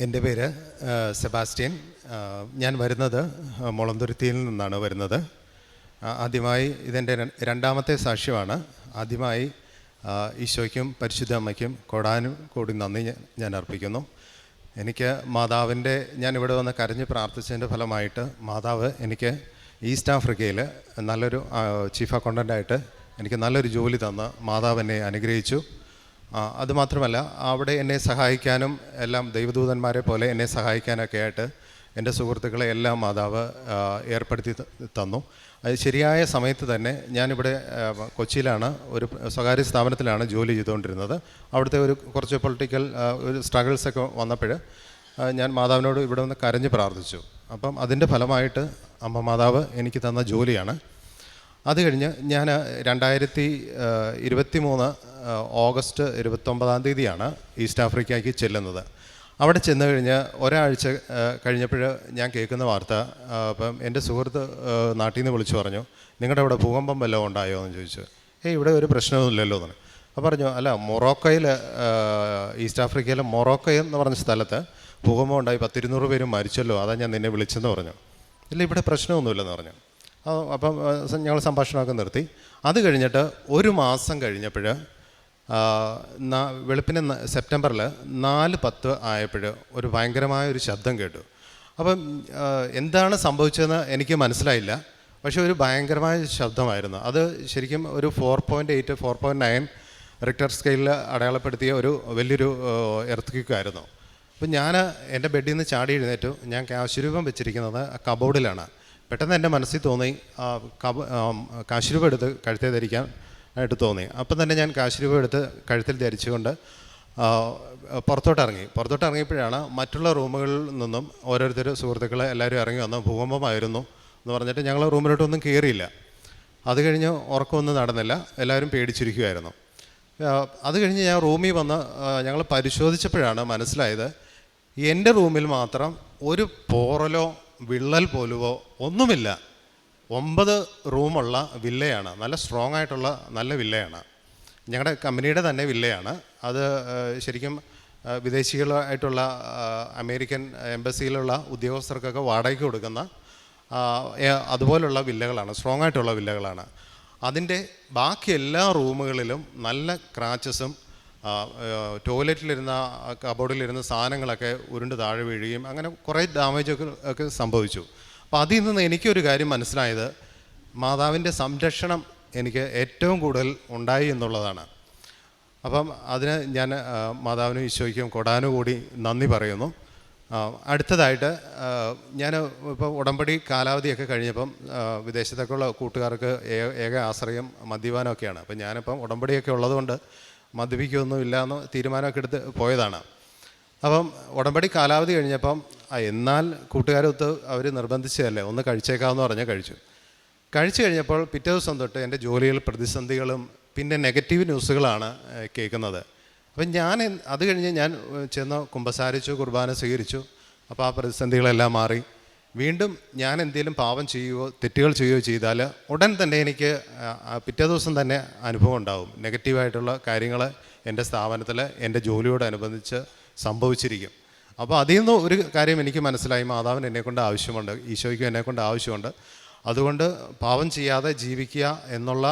എന്റെ പേര് സെബാസ്റ്റ്യൻ. ഞാൻ വരുന്നത് മുളന്തുരുത്തിയിൽ നിന്നാണ് വരുന്നത്. ആദ്യമായി ഇതെന്റെ രണ്ടാമത്തെ സാക്ഷ്യമാണ്. ആദ്യമായി ഈശോയ്ക്കും പരിശുദ്ധ അമ്മയ്ക്കും കൊടാനും കൂടി നന്ദി ഞാൻ- അർപ്പിക്കുന്നു. എനിക്ക് മാതാവിന്റെ ഞാൻ ഇവിടെ വന്ന് കരഞ്ഞ് പ്രാർത്ഥിച്ചതിന്റെ ഫലമായിട്ട് മാതാവ് എനിക്ക് ഈസ്റ്റ് ആഫ്രിക്കയിൽ നല്ലൊരു ചീഫ് അക്കൗണ്ടന്റായിട്ട് എനിക്ക് നല്ലൊരു ജോലി തന്ന് മാതാവ് എന്നെ അനുഗ്രഹിച്ചു. അതുമാത്രമല്ല അവിടെ എന്നെ സഹായിക്കാനും എല്ലാം ദൈവദൂതന്മാരെ പോലെ എന്നെ സഹായിക്കാനൊക്കെ ആയിട്ട് എന്റെ സുഹൃത്തുക്കളെ എല്ലാം മാതാവ് ഏർപ്പെടുത്തി തന്നു. അത് ശരിയായ സമയത്ത് തന്നെ ഞാനിവിടെ കൊച്ചിയിലാണ് ഒരു സ്വകാര്യ സ്ഥാപനത്തിലാണ് ജോലി ചെയ്തുകൊണ്ടിരുന്നത്. അവിടുത്തെ ഒരു കുറച്ച് പൊളിറ്റിക്കൽ ഒരു സ്ട്രഗിൾസൊക്കെ വന്നപ്പോൾ ഞാൻ മാതാവിനോട് ഇവിടെ ഒന്ന് കരഞ്ഞ് പ്രാർത്ഥിച്ചു. അപ്പം അതിന്റെ ഫലമായിട്ട് അമ്മ മാതാവ് എനിക്ക് തന്ന ജോലിയാണ്. അത് കഴിഞ്ഞ് ഞാൻ രണ്ടായിരത്തി ഇരുപത്തി മൂന്ന് ഓഗസ്റ്റ് ഇരുപത്തൊമ്പതാം തീയതിയാണ് ഈസ്റ്റ് ആഫ്രിക്കയ്ക്ക് ചെല്ലുന്നത്. അവിടെ ചെന്ന് കഴിഞ്ഞ് ഒരാഴ്ച കഴിഞ്ഞപ്പോൾ ഞാൻ കേൾക്കുന്ന വാർത്ത അപ്പം എന്റെ സുഹൃത്ത് നാട്ടിൽ നിന്ന് വിളിച്ചു പറഞ്ഞു നിങ്ങളുടെ അവിടെ ഭൂകമ്പം വല്ലതും ഉണ്ടായോ? എന്ന് ചോദിച്ചു. ഏയ് ഇവിടെ ഒരു പ്രശ്നമൊന്നുമില്ലല്ലോ എന്ന് അപ്പോൾ പറഞ്ഞു അല്ല മൊറോക്കോയിൽ ഈസ്റ്റ് ആഫ്രിക്കയിലെ മൊറോക്കോ എന്ന് പറഞ്ഞ സ്ഥലത്ത് ഭൂകമ്പം ഉണ്ടായി പത്തിരുന്നൂറ് പേരും മരിച്ചല്ലോ അതാ ഞാൻ നിന്നെ വിളിച്ചെന്ന് പറഞ്ഞു. ഇല്ല ഇവിടെ പ്രശ്നമൊന്നുമില്ലെന്ന് പറഞ്ഞു. അപ്പം ഞങ്ങൾ സംഭാഷണമൊക്കെ നിർത്തി. അത് കഴിഞ്ഞിട്ട് ഒരു മാസം കഴിഞ്ഞപ്പോൾ വെളുപ്പിന് സെപ്റ്റംബറിൽ നാല് പത്ത് ആയപ്പോൾ ഒരു ഭയങ്കരമായ ഒരു ശബ്ദം കേട്ടു. അപ്പം എന്താണ് സംഭവിച്ചതെന്ന് എനിക്ക് മനസ്സിലായില്ല. പക്ഷേ ഒരു ഭയങ്കരമായ ശബ്ദമായിരുന്നു. അത് ശരിക്കും ഒരു four point eight four point nine Richter സ്കെയിലിൽ അടയാളപ്പെടുത്തിയ ഒരു വലിയൊരു എർത്ത് അപ്പം ഞാൻ എന്റെ ബെഡിൽ നിന്ന് ചാടി എഴുന്നേറ്റു. ഞാൻ കാശുരൂപം വെച്ചിരിക്കുന്നത് കബോർഡിലാണ് പെട്ടെന്ന് എന്റെ മനസ്സിൽ തോന്നി കബ എടുത്ത് കഴുത്തിൽ ധരിക്കാൻ ആയിട്ട് തോന്നി. അപ്പം തന്നെ ഞാൻ കാശുരൂപം എടുത്ത് കഴുത്തിൽ ധരിച്ചുകൊണ്ട് പുറത്തോട്ട് ഇറങ്ങി പുറത്തോട്ട് ഇറങ്ങിയപ്പോഴാണ് മറ്റുള്ള റൂമുകളിൽ നിന്നും ഓരോരുത്തർ സുഹൃത്തുക്കൾ എല്ലാവരും ഇറങ്ങി വന്നു ഭൂകമ്പമായിരുന്നു എന്ന് പറഞ്ഞിട്ട് ഞങ്ങൾ റൂമിലോട്ടൊന്നും കയറിയില്ല. അത് കഴിഞ്ഞ് ഉറക്കമൊന്നും നടന്നില്ല. എല്ലാവരും പേടിച്ചിരിക്കുമായിരുന്നു അത് കഴിഞ്ഞ് ഞാൻ റൂമിൽ വന്ന് ഞങ്ങൾ പരിശോധിച്ചപ്പോഴാണ് മനസ്സിലായത് എന്റെ റൂമിൽ മാത്രം ഒരു പോറലോ വിള്ളൽ പോലുവോ ഒന്നുമില്ല. ഒമ്പത് റൂമുള്ള വില്ലയാണ്. നല്ല സ്ട്രോങ് ആയിട്ടുള്ള നല്ല വില്ലയാണ്. ഞങ്ങളുടെ കമ്പനിയുടെ തന്നെ വില്ലയാണ്. അത് ശരിക്കും വിദേശികളായിട്ടുള്ള അമേരിക്കൻ എംബസിയിലുള്ള ഉദ്യോഗസ്ഥർക്കൊക്കെ വാടകയ്ക്ക് കൊടുക്കുന്ന അതുപോലുള്ള വില്ലകളാണ്. സ്ട്രോങ് ആയിട്ടുള്ള വില്ലകളാണ്. അതിന്റെ ബാക്കി എല്ലാ റൂമുകളിലും നല്ല ക്രാച്ചസും ടോയ്ലറ്റിലിരുന്ന കബോർഡിലിരുന്ന സാധനങ്ങളൊക്കെ ഉരുണ്ട് താഴെ വീഴുകയും അങ്ങനെ കുറേ ഡാമേജൊക്കെ ഒക്കെ സംഭവിച്ചു. അപ്പോൾ അതിൽ നിന്ന് എനിക്കൊരു കാര്യം മനസ്സിലായത് മാതാവിന്റെ സംരക്ഷണം എനിക്ക് ഏറ്റവും കൂടുതൽ ഉണ്ടായി എന്നുള്ളതാണ്. അപ്പം അതിന് ഞാൻ മാതാവിനും ഈശോയ്ക്കും കൊടാനും കൂടി നന്ദി പറയുന്നു. അടുത്തതായിട്ട് ഞാൻ ഇപ്പോൾ ഉടമ്പടി കാലാവധിയൊക്കെ കഴിഞ്ഞപ്പം വിദേശത്തൊക്കെയുള്ള കൂട്ടുകാർക്ക് ഏക ആശ്രയം മദ്യപാനമൊക്കെയാണ്. അപ്പം ഞാനിപ്പം ഉടമ്പടിയൊക്കെ ഉള്ളതുകൊണ്ട് മദ്യപിക്കുകയൊന്നും ഇല്ല എന്ന് തീരുമാനമൊക്കെ എടുത്ത് പോയതാണ്. അപ്പം ഉടമ്പടി കാലാവധി കഴിഞ്ഞപ്പം എന്നാൽ കൂട്ടുകാരൊത്ത് അവർ നിർബന്ധിച്ചതല്ലേ? ഒന്ന് കഴിച്ചേക്കാമെന്ന് പറഞ്ഞ് കഴിച്ചു. കഴിച്ചു കഴിഞ്ഞപ്പോൾ പിറ്റേ ദിവസം തൊട്ട് എന്റെ ജോലിയിൽ പ്രതിസന്ധികളും പിന്നെ നെഗറ്റീവ് ന്യൂസുകളാണ് കേൾക്കുന്നത്. അപ്പം ഞാൻ അത് കഴിഞ്ഞ് ഞാൻ ചെന്ന് കുമ്പസാരിച്ചു കുർബാന സ്വീകരിച്ചു. അപ്പോൾ ആ പ്രതിസന്ധികളെല്ലാം മാറി. വീണ്ടും ഞാൻ എന്തെങ്കിലും പാപം ചെയ്യുകയോ തെറ്റുകൾ ചെയ്യുകയോ ചെയ്താൽ ഉടൻ തന്നെ എനിക്ക് പിറ്റേ ദിവസം തന്നെ അനുഭവം ഉണ്ടാവും. നെഗറ്റീവായിട്ടുള്ള കാര്യങ്ങൾ എന്റെ സ്ഥാപനത്തിൽ എന്റെ ജോലിയോടനുബന്ധിച്ച് സംഭവിച്ചിരിക്കും. അപ്പോൾ അതിൽ നിന്ന് ഒരു കാര്യം എനിക്ക് മനസ്സിലായി. മാതാവിന് എന്നെക്കൊണ്ട് ആവശ്യമുണ്ട് ഈശോയ്ക്കും എന്നെക്കൊണ്ട് ആവശ്യമുണ്ട്. അതുകൊണ്ട് പാപം ചെയ്യാതെ ജീവിക്കുക എന്നുള്ള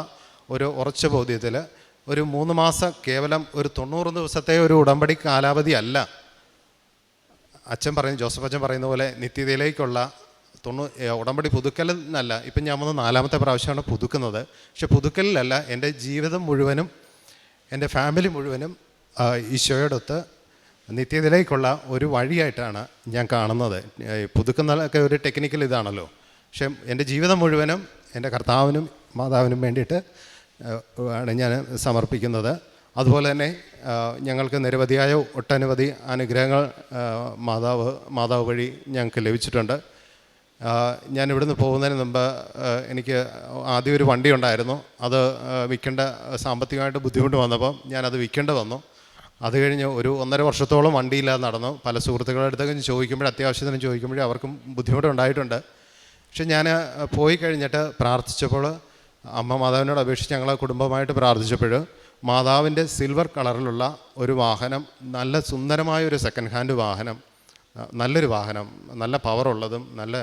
ഒരു ഉറച്ച ബോധ്യത്തിൽ ഒരു മൂന്ന് മാസം കേവലം ഒരു തൊണ്ണൂറ് ദിവസത്തെ ഒരു ഉടമ്പടി കാലാവധി അല്ല. അച്ഛൻ പറയുന്ന ജോസഫ് അച്ഛൻ പറയുന്ന പോലെ നിത്യതയിലേക്കുള്ള തൊണ്ണൂ ഉടമ്പടി പുതുക്കൽ എന്നല്ല ഇപ്പം ഞാൻ വന്ന് നാലാമത്തെ പ്രാവശ്യമാണ് പുതുക്കുന്നത്. പക്ഷെ പുതുക്കലിലല്ല എന്റെ ജീവിതം മുഴുവനും എന്റെ ഫാമിലി മുഴുവനും ഈശോയോടൊത്ത് നിത്യതയിലേക്കുള്ള ഒരു വഴിയായിട്ടാണ് ഞാൻ കാണുന്നത്. പുതുക്കുന്ന പുതുക്കുന്നതൊക്കെ ഒരു ടെക്നിക്കൽ ഇതാണല്ലോ. പക്ഷെ എന്റെ ജീവിതം മുഴുവനും എന്റെ കർത്താവിനും മാതാവിനും വേണ്ടിയിട്ട് ആണ് ഞാൻ സമർപ്പിക്കുന്നത്. അതുപോലെ തന്നെ ഞങ്ങൾക്ക് നിരവധിയായ ഒട്ടനവധി അനുഗ്രഹങ്ങൾ മാതാവ് മാതാവ് വഴി ഞങ്ങൾക്ക് ലഭിച്ചിട്ടുണ്ട്. ഞാൻ ഇവിടുന്ന് പോകുന്നതിന് മുമ്പ് എനിക്ക് ആദ്യം ഒരു വണ്ടി ഉണ്ടായിരുന്നു. അത് വിൽക്കേണ്ട സാമ്പത്തികമായിട്ട് ബുദ്ധിമുട്ട് വന്നപ്പം ഞാനത് വിൽക്കേണ്ട വന്നു. അത് കഴിഞ്ഞ് ഒരു ഒന്നര വർഷത്തോളം വണ്ടിയില്ലാതെ നടന്നു. പല സുഹൃത്തുക്കളുടെ അടുത്തൊക്കെ ചോദിക്കുമ്പോൾ അത്യാവശ്യത്തിന് ചോദിക്കുമ്പോഴേ അവർക്കും ബുദ്ധിമുട്ടുണ്ടായിട്ടുണ്ട് പക്ഷെ ഞാൻ പോയി കഴിഞ്ഞിട്ട് പ്രാർത്ഥിച്ചപ്പോൾ അമ്മ മാതാവിനോട് അപേക്ഷിച്ച് ഞങ്ങൾ കുടുംബമായിട്ട് പ്രാർത്ഥിച്ചപ്പോൾ മാതാവിന്റെ സിൽവർ കളറിലുള്ള ഒരു വാഹനം നല്ല സുന്ദരമായ ഒരു സെക്കൻഡ് ഹാൻഡ് വാഹനം നല്ലൊരു വാഹനം നല്ല പവറുള്ളതും നല്ല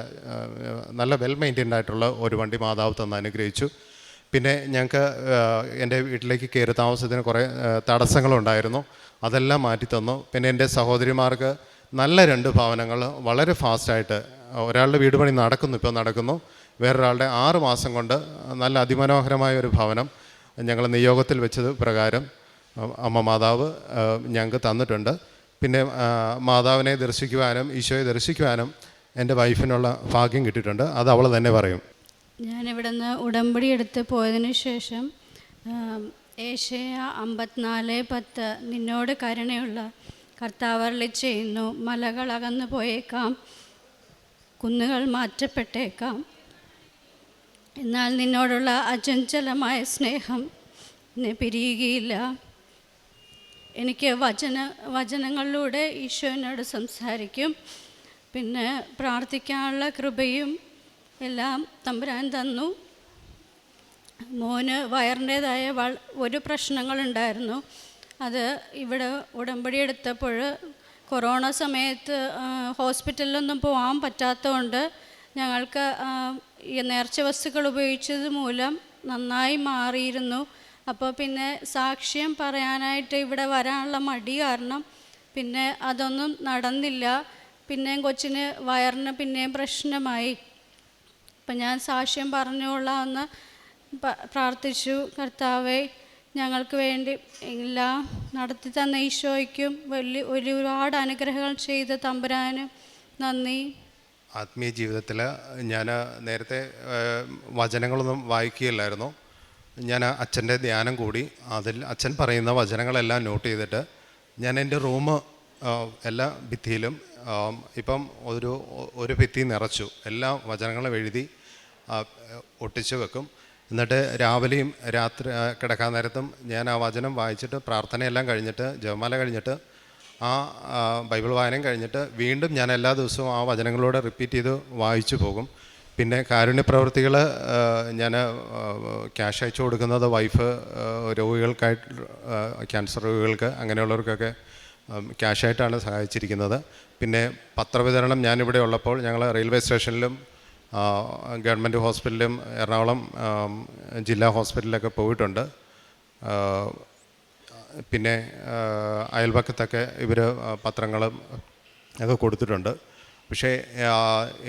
നല്ല വെൽ മെയിന്റൈൻഡ് ആയിട്ടുള്ള ഒരു വണ്ടി മാതാവ് തന്ന് അനുഗ്രഹിച്ചു. പിന്നെ ഞങ്ങൾക്ക് എന്റെ വീട്ടിലേക്ക് കയറി താമസത്തിന് കുറേ തടസ്സങ്ങളുണ്ടായിരുന്നു. അതെല്ലാം മാറ്റി തന്നു. പിന്നെ എന്റെ സഹോദരിമാർക്ക് നല്ല രണ്ട് ഭവനങ്ങൾ വളരെ ഫാസ്റ്റായിട്ട് ഒരാളുടെ വീട് പണി നടക്കുന്നു ഇപ്പോൾ നടക്കുന്നു. വേറൊരാളുടെ ആറ് മാസം കൊണ്ട് നല്ല അതിമനോഹരമായ ഒരു ഭവനം. ഞങ്ങൾ നിയോഗത്തിൽ വെച്ചത് പ്രകാരം അമ്മ മാതാവ് ഞങ്ങൾക്ക് തന്നിട്ടുണ്ട്. പിന്നെ മാതാവിനെ ദർശിക്കുവാനും ഈശോയെ ദർശിക്കുവാനും എന്റെ വൈഫിനുള്ള ഭാഗ്യം കിട്ടിയിട്ടുണ്ട്. അത് അവൾ തന്നെ പറയും. ഞാനിവിടെ നിന്ന് ഉടമ്പടി എടുത്ത് പോയതിന് ശേഷം ഏഷ്യ അമ്പത്തിനാല് പത്ത് നിന്നോട് കരുണയുള്ള കർത്താവരളി ചെയ്യുന്നു. മലകൾ അകന്നു പോയേക്കാം. കുന്നുകൾ മാറ്റപ്പെട്ടേക്കാം. എന്നാൽ നിന്നോടുള്ള അചഞ്ചലമായ സ്നേഹം എന്നെ പിരിയുകയില്ല. എനിക്ക് വചന വചനങ്ങളിലൂടെ ഈശോനോട് സംസാരിക്കും. പിന്നെ പ്രാർത്ഥിക്കാനുള്ള കൃപയും എല്ലാം തമ്പുരാൻ തന്നു. മോന് വയറിന്റേതായ വ ഒരു പ്രശ്നങ്ങളുണ്ടായിരുന്നു. അത് ഇവിടെ ഉടമ്പടി എടുത്തപ്പോൾ കൊറോണ സമയത്ത് ഹോസ്പിറ്റലിലൊന്നും പോകാൻ പറ്റാത്തതുകൊണ്ട് ഞങ്ങൾക്ക് നേർച്ച വസ്തുക്കൾ ഉപയോഗിച്ചത് മൂലം നന്നായി മാറിയിരുന്നു. അപ്പോൾ പിന്നെ സാക്ഷ്യം പറയാനായിട്ട് ഇവിടെ വരാനുള്ള മടി കാരണം പിന്നെ അതൊന്നും നടന്നില്ല. പിന്നെയും കൊച്ചിന് വയറിന് പിന്നെയും പ്രശ്നമായി. അപ്പം ഞാൻ സാക്ഷ്യം പറഞ്ഞുകൊള്ളാമെന്ന് പ്രാർത്ഥിച്ചു. കർത്താവെ ഞങ്ങൾക്ക് വേണ്ടി എല്ലാം നടത്തി തന്ന ഈശോയ്ക്കും വലിയ ഒരുപാട് അനുഗ്രഹങ്ങൾ ചെയ്ത തമ്പുരാനും നന്ദി. ആത്മീയ ജീവിതത്തിൽ ഞാൻ നേരത്തെ വചനങ്ങളൊന്നും വായിക്കുകയില്ലായിരുന്നു. ഞാൻ അച്ഛന്റെ ധ്യാനം കൂടി അതിൽ അച്ഛൻ പറയുന്ന വചനങ്ങളെല്ലാം നോട്ട് ചെയ്തിട്ട് ഞാൻ എന്റെ റൂം എല്ലാ ഭിത്തിയിലും ഇപ്പം ഒരു ഒരു ഭിത്തി നിറച്ചു. എല്ലാ വചനങ്ങളും എഴുതി ഒട്ടിച്ച് വെക്കും. എന്നിട്ട് രാവിലെയും രാത്രി കിടക്കാൻ നേരത്തും ഞാൻ ആ വചനം വായിച്ചിട്ട് പ്രാർത്ഥനയെല്ലാം കഴിഞ്ഞിട്ട് ജപമാല കഴിഞ്ഞിട്ട് ആ ബൈബിൾ വായനയും കഴിഞ്ഞിട്ട് വീണ്ടും ഞാൻ എല്ലാ ദിവസവും ആ വചനങ്ങളോടെ റിപ്പീറ്റ് ചെയ്ത് വായിച്ചു പോകും. പിന്നെ കാരുണ്യ പ്രവൃത്തികൾ ഞാൻ ക്യാഷ് അയച്ചു കൊടുക്കുന്നത് വൈഫ് രോഗികൾക്കായിട്ട് ക്യാൻസർ രോഗികൾക്ക് അങ്ങനെയുള്ളവർക്കൊക്കെ ക്യാഷായിട്ടാണ് സഹായിച്ചിരിക്കുന്നത്. പിന്നെ പത്രവിതരണം ഞാനിവിടെ ഉള്ളപ്പോൾ ഞങ്ങൾ റെയിൽവേ സ്റ്റേഷനിലും ഗവൺമെന്റ് ഹോസ്പിറ്റലിലും എറണാകുളം ജില്ലാ ഹോസ്പിറ്റലിലൊക്കെ പോയിട്ടുണ്ട്. പിന്നെ അയൽപക്കത്തൊക്കെ ഇവർ പത്രങ്ങളും ഒക്കെ കൊടുത്തിട്ടുണ്ട്. പക്ഷേ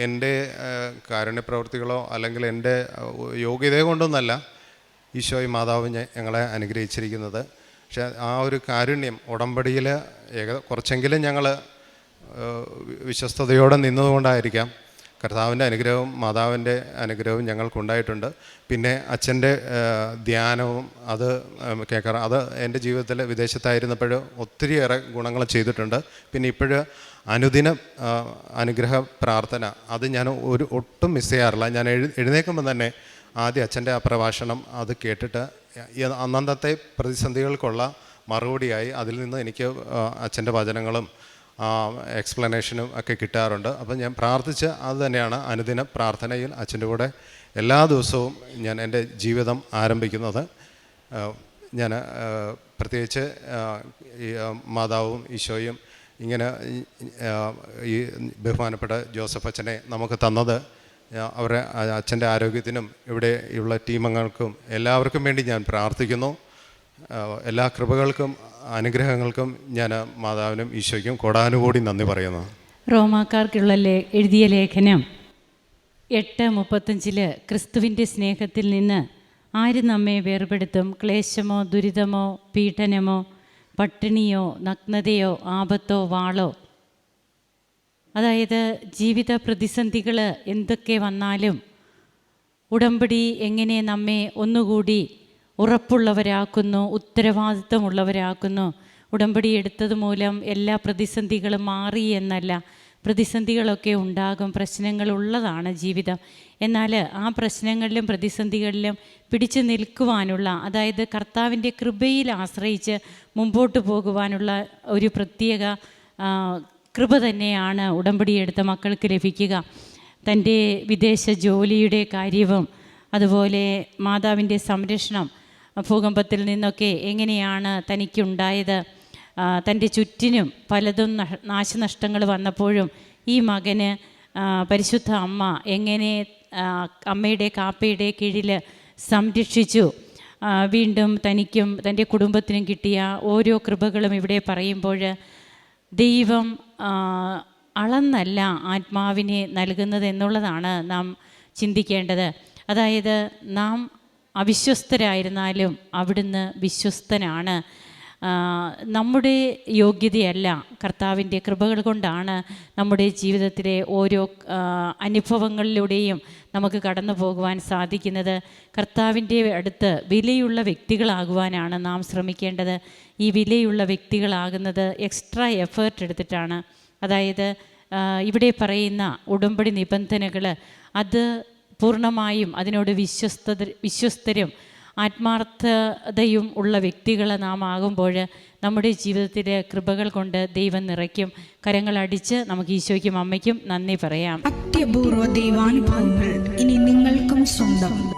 എന്റെ കാരുണ്യ കാരുണ്യപ്രവൃത്തികളോ അല്ലെങ്കിൽ എന്റെ യോഗ്യത കൊണ്ടൊന്നല്ല ഈശോയും മാതാവും ഞങ്ങളെ അനുഗ്രഹിച്ചിരിക്കുന്നത്. പക്ഷേ ആ ഒരു കാരുണ്യം ഉടമ്പടിയിൽ ഏക കുറച്ചെങ്കിലും ഞങ്ങൾ വിശ്വസ്തയോടെ നിന്നതുകൊണ്ടായിരിക്കാം. കർത്താവിന്റെ അനുഗ്രഹവും മാതാവിന്റെ അനുഗ്രഹവും ഞങ്ങൾക്കുണ്ടായിട്ടുണ്ട്. പിന്നെ അച്ഛന്റെ ധ്യാനവും അത് കേൾക്കാറ് അത് എന്റെ ജീവിതത്തിൽ വിദേശത്തായിരുന്നപ്പോൾ ഒത്തിരിയേറെ ഗുണങ്ങൾ ചെയ്തിട്ടുണ്ട്. പിന്നെ ഇപ്പോഴ് അനുദിന അനുഗ്രഹ പ്രാർത്ഥന അത് ഞാൻ ഒരു ഒട്ടും മിസ് ചെയ്യാറില്ല. ഞാൻ എഴു എഴുന്നേക്കുമ്പോൾ തന്നെ ആദ്യം അച്ഛന്റെ ആ പ്രഭാഷണം അത് കേട്ടിട്ട് അന്നന്നത്തെ പ്രതിസന്ധികൾക്കുള്ള മറുപടിയായി അതിൽ നിന്ന് എനിക്ക് അച്ഛന്റെ വചനങ്ങളും എക്സ്പ്ലനേഷനും ഒക്കെ കിട്ടാറുണ്ട്. അപ്പം ഞാൻ പ്രാർത്ഥിച്ച് അത് തന്നെയാണ്. അനുദിന പ്രാർത്ഥനയിൽ അച്ഛന്റെ കൂടെ എല്ലാ ദിവസവും ഞാൻ എന്റെ ജീവിതം ആരംഭിക്കുന്നത്. ഞാൻ പ്രത്യേകിച്ച് മാതാവും ഈശോയും ഇങ്ങനെ ഈ, ബഹുമാനപ്പെട്ട ജോസഫ് അച്ഛനെ നമുക്ക് തന്നത് അവരുടെ അച്ഛന്റെ ആരോഗ്യത്തിനും ഇവിടെയുള്ള ടീമംഗങ്ങൾക്കും എല്ലാവർക്കും വേണ്ടി ഞാൻ പ്രാർത്ഥിക്കുന്നു. എല്ലാ കൃപകൾക്കും അനുഗ്രഹങ്ങൾക്കും ഞാൻ മാതാവിനും ഈശോയ്ക്കും കൊടാനുകൂടി നന്ദി പറയുന്നു. റോമാക്കാർക്കുള്ള ലേ എഴുതിയ ലേഖനം എട്ട് മുപ്പത്തഞ്ചിൽ ക്രിസ്തുവിന്റെ സ്നേഹത്തിൽ നിന്ന് ആര് നമ്മെ വേർപെടുത്തും? ക്ലേശമോ ദുരിതമോ പീഡനമോ പട്ടിണിയോ നഗ്നതയോ ആപത്തോ വാളോ? അതായത് ജീവിത പ്രതിസന്ധികൾ എന്തൊക്കെ വന്നാലും ഉടമ്പടി എങ്ങനെ നമ്മെ ഒന്നുകൂടി ഉറപ്പുള്ളവരാക്കുന്നു ഉത്തരവാദിത്വമുള്ളവരാക്കുന്നു ഉടമ്പടി എടുത്തത് മൂലം എല്ലാ പ്രതിസന്ധികളും മാറി എന്നല്ല പ്രതിസന്ധികളൊക്കെ ഉണ്ടാകും പ്രശ്നങ്ങളുള്ളതാണ് ജീവിതം. എന്നാൽ ആ പ്രശ്നങ്ങളിലും പ്രതിസന്ധികളിലും പിടിച്ചു നിൽക്കുവാനുള്ള അതായത് കർത്താവിന്റെ കൃപയിൽ ആശ്രയിച്ച് മുമ്പോട്ട് പോകുവാനുള്ള ഒരു പ്രത്യേക കൃപ തന്നെയാണ് ഉടമ്പടി എടുത്ത മക്കൾക്ക് ലഭിക്കുക. തന്റെ വിദേശ ജോലിയുടെ കാര്യവും അതുപോലെ മാതാവിന്റെ സംരക്ഷണം ഭൂകമ്പത്തിൽ നിന്നൊക്കെ എങ്ങനെയാണ് തനിക്കുണ്ടായത്? തന്റെ ചുറ്റിനും പലതും നാശനഷ്ടങ്ങൾ വന്നപ്പോഴും ഈ മകന് പരിശുദ്ധ അമ്മ എങ്ങനെ അമ്മയുടെ കാപ്പയുടെ കീഴിൽ സംരക്ഷിച്ചു? വീണ്ടും തനിക്കും തന്റെ കുടുംബത്തിനും കിട്ടിയ ഓരോ കൃപകളും ഇവിടെ പറയുമ്പോൾ ദൈവം അളന്നല്ല ആത്മാവിനെ നൽകുന്നത് എന്നുള്ളതാണ് നാം ചിന്തിക്കേണ്ടത്. അതായത് നാം അവിശ്വസ്തരായിരുന്നാലും അവിടുന്ന് വിശ്വസ്തനാണ്. നമ്മുടെ യോഗ്യതയല്ല കർത്താവിന്റെ കൃപകൾ കൊണ്ടാണ് നമ്മുടെ ജീവിതത്തിലെ ഓരോ അനുഭവങ്ങളിലൂടെയും നമുക്ക് കടന്നു പോകുവാൻ സാധിക്കുന്നത്. കർത്താവിന്റെ അടുത്ത് വിലയുള്ള വ്യക്തികളാകുവാനാണ് നാം ശ്രമിക്കേണ്ടത്. ഈ വിലയുള്ള വ്യക്തികളാകുന്നത് എക്സ്ട്രാ എഫേർട്ട് എടുത്തിട്ടാണ്. അതായത് ഇവിടെ പറയുന്ന ഉടമ്പടി നിബന്ധനകൾ അത് പൂർണമായും അതിനോട് വിശ്വസ്തത വിശ്വസ്തരും ആത്മാർത്ഥതയും ഉള്ള വ്യക്തികൾ നാം ആകുമ്പോൾ നമ്മുടെ ജീവിതത്തിലെ കൃപകൾ കൊണ്ട് ദൈവം നിറയ്ക്കും. കരങ്ങളടിച്ച് നമുക്ക് ഈശോയ്ക്കും അമ്മയ്ക്കും നന്ദി പറയാം. അത്യപൂർവ ദൈവാനുഭവങ്ങൾ ഇനി നിങ്ങൾക്കും സ്വന്തം.